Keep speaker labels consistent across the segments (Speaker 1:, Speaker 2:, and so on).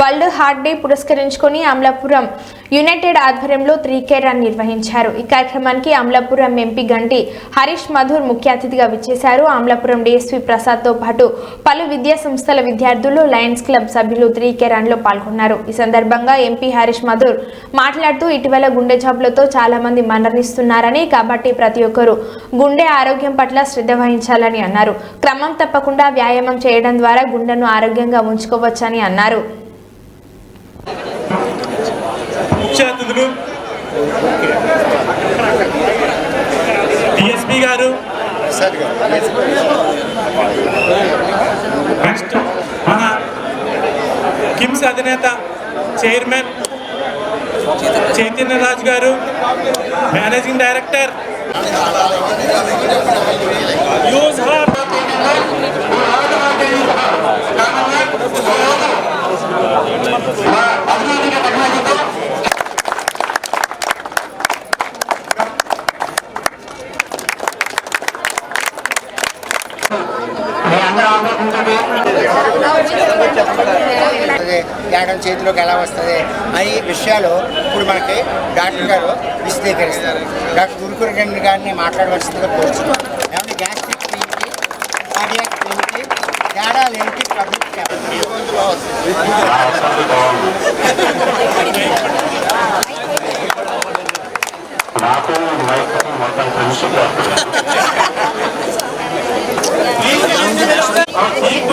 Speaker 1: World heart day పురస్కరించుకొని Amalapuram united ఆధ్వర్యంలో three care run నిర్వహించారు. ఈ కార్యక్రమానికి అమలాపురం ఎంపీ గంటి హరీష్ మధుర్ ముఖ్య అతిథిగా విచ్చేశారు. అమలాపురం డిఎస్పీ ప్రసాద్తో పాటు పలు విద్యా సంస్థల విద్యార్థులు లయన్స్ క్లబ్ సభ్యులు త్రీ కేర్ రన్లో పాల్గొన్నారు. ఈ సందర్భంగా ఎంపీ హరీష్ మధుర్ మాట్లాడుతూ ఇటీవల గుండె జబ్బులతో చాలా మంది మరణిస్తున్నారని కాబట్టి ప్రతి ఒక్కరూ గుండె ఆరోగ్యం పట్ల శ్రద్ధ వహించాలని అన్నారు. క్రమం తప్పకుండా వ్యాయామం చేయడం ద్వారా గుండెను ఆరోగ్యంగా ఉంచుకోవచ్చని అన్నారు.
Speaker 2: అతిథులు డిఎస్పి గారు. నెక్స్ట్ మన కిమ్స్ అధినేత చైర్మన్ చైతన్య రాజు గారు మేనేజింగ్ డైరెక్టర్ యూజ్ హార్ట్
Speaker 3: డాక్టర్ చేతిలోకి ఎలా వస్తుంది అనే విషయాలు ఇప్పుడు మనకి డాక్టర్ గారు విశదీకరిస్తారు. డాక్టర్ గురుకురగండి గారిని మాట్లాడవలసిందిగా కోరుచున్నాం. ఏమంటే గ్యాస్ట్రిక్ పెయిన్కి కార్డియాక్ పెయిన్కి తేడాలు ఏంటి పబ్లిక్
Speaker 4: నాకు మైక్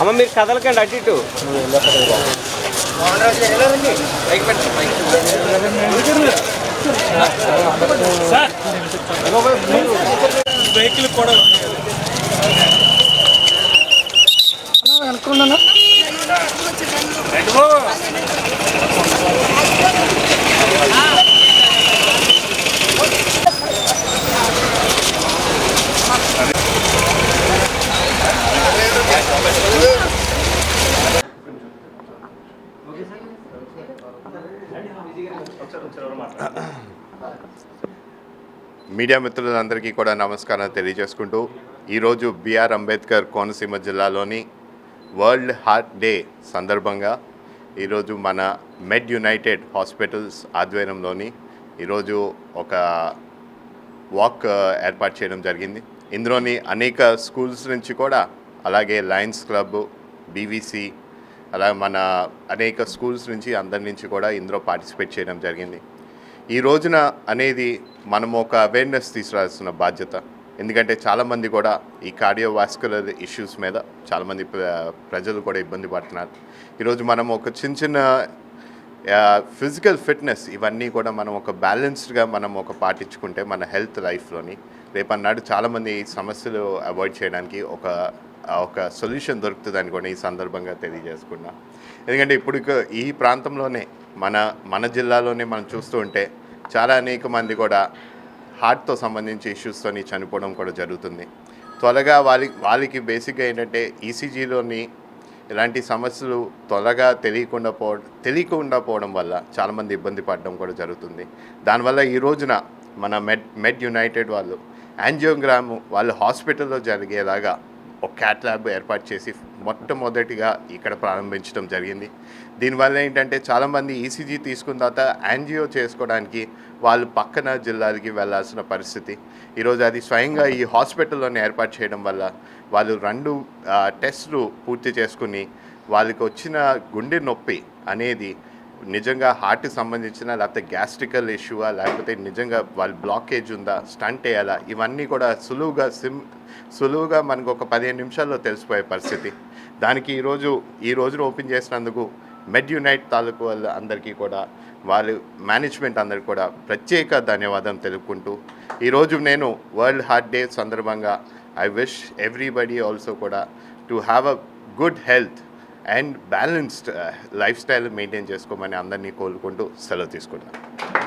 Speaker 5: అమ్మ మీరు కదలకండి అటు ఇటు.
Speaker 2: వెహికల్ కూడా
Speaker 6: మీడియా మిత్రులందరికీ కూడా నమస్కారం తెలియజేసుకుంటూ ఈరోజు బిఆర్ అంబేద్కర్ కోనసీమ జిల్లాలోని వరల్డ్ హార్ట్ డే సందర్భంగా ఈరోజు మన మెడ్ యునైటెడ్ హాస్పిటల్స్ ఆధ్వర్యంలోని ఈరోజు ఒక వాక్ ఏర్పాటు చేయడం జరిగింది. ఇందులోని అనేక స్కూల్స్ నుంచి కూడా అలాగే లయన్స్ క్లబ్ బీవీసీ అలా మన అనేక స్కూల్స్ నుంచి అందరి నుంచి కూడా ఇందులో పార్టిసిపేట్ చేయడం జరిగింది. ఈ రోజున అనేది మనం ఒక అవేర్నెస్ తీసుకురాల్సిన బాధ్యత. ఎందుకంటే చాలామంది కూడా ఈ కార్డియోవాస్కులర్ ఇష్యూస్ మీద చాలామంది ప్ర- ప్రజలు కూడా ఇబ్బంది పడుతున్నారు. ఈరోజు మనం ఒక చిన్న చిన్న ఫిజికల్ ఫిట్నెస్ ఇవన్నీ కూడా మనం ఒక బ్యాలెన్స్డ్గా మనం ఒక పాటించుకుంటే మన హెల్త్ లైఫ్లోని రేపన్నాడు చాలామంది సమస్యలు అవాయిడ్ చేయడానికి ఒక ఒక సొల్యూషన్ దొరుకుతుందని కూడా ఈ సందర్భంగా తెలియజేసుకున్నా. ఎందుకంటే ఇప్పుడు ఈ ప్రాంతంలోనే మన మన జిల్లాలోనే మనం చూస్తూ ఉంటే చాలా అనేక మంది కూడా హార్ట్తో సంబంధించి ఇష్యూస్తోని చనిపోవడం కూడా జరుగుతుంది. త్వరగా వాళ్ళకి వాళ్ళకి బేసిక్గా ఏంటంటే ఈసీజీలోని ఇలాంటి సమస్యలు త్వరగా తెలియకుండా పోవడం తెలియకుండా పోవడం వల్ల చాలామంది ఇబ్బంది పడడం కూడా జరుగుతుంది. దానివల్ల ఈ రోజున మన మెడ్ మెడ్ యునైటెడ్ వాళ్ళు యాంజియోగ్రామ్ వాళ్ళు హాస్పిటల్లో జరిగేలాగా ఒక క్యాట్ ల్యాబ్ ఏర్పాటు చేసి మొట్టమొదటిగా ఇక్కడ ప్రారంభించడం జరిగింది. దీనివల్ల ఏంటంటే చాలామంది ఈసీజీ తీసుకున్న తర్వాత యాంజియో చేసుకోవడానికి వాళ్ళు పక్కన జిల్లాలకి వెళ్ళాల్సిన పరిస్థితి. ఈరోజు అది స్వయంగా ఈ హాస్పిటల్లోనే ఏర్పాటు చేయడం వల్ల వాళ్ళు రెండు టెస్టులు పూర్తి చేసుకుని వాళ్ళకి వచ్చిన గుండె నొప్పి అనేది నిజంగా హార్ట్కి సంబంధించిన లేకపోతే గ్యాస్ట్రికల్ ఇష్యూవా లేకపోతే నిజంగా వాళ్ళ బ్లాకేజ్ ఉందా స్టంట్ వేయాలా ఇవన్నీ కూడా సులువుగా సిమ్ సులువుగా మనకు ఒక పదిహేను నిమిషాల్లో తెలిసిపోయే పరిస్థితి. దానికి ఈరోజు ఈ రోజున ఓపెన్ చేసినందుకు మెడ్ యునైట్ తాలూకు వాళ్ళ అందరికీ కూడా వాళ్ళు మేనేజ్మెంట్ అందరికి కూడా ప్రత్యేక ధన్యవాదం తెలుపుకుంటూ ఈరోజు నేను వరల్డ్ హార్ట్ డే సందర్భంగా ఐ విష్ ఎవ్రీబడి ఆల్సో కూడా to have a good health and balanced lifestyle maintain చేసుకోమని అందరినీ కోలుకుంటూ సెలవు తీసుకుంటాను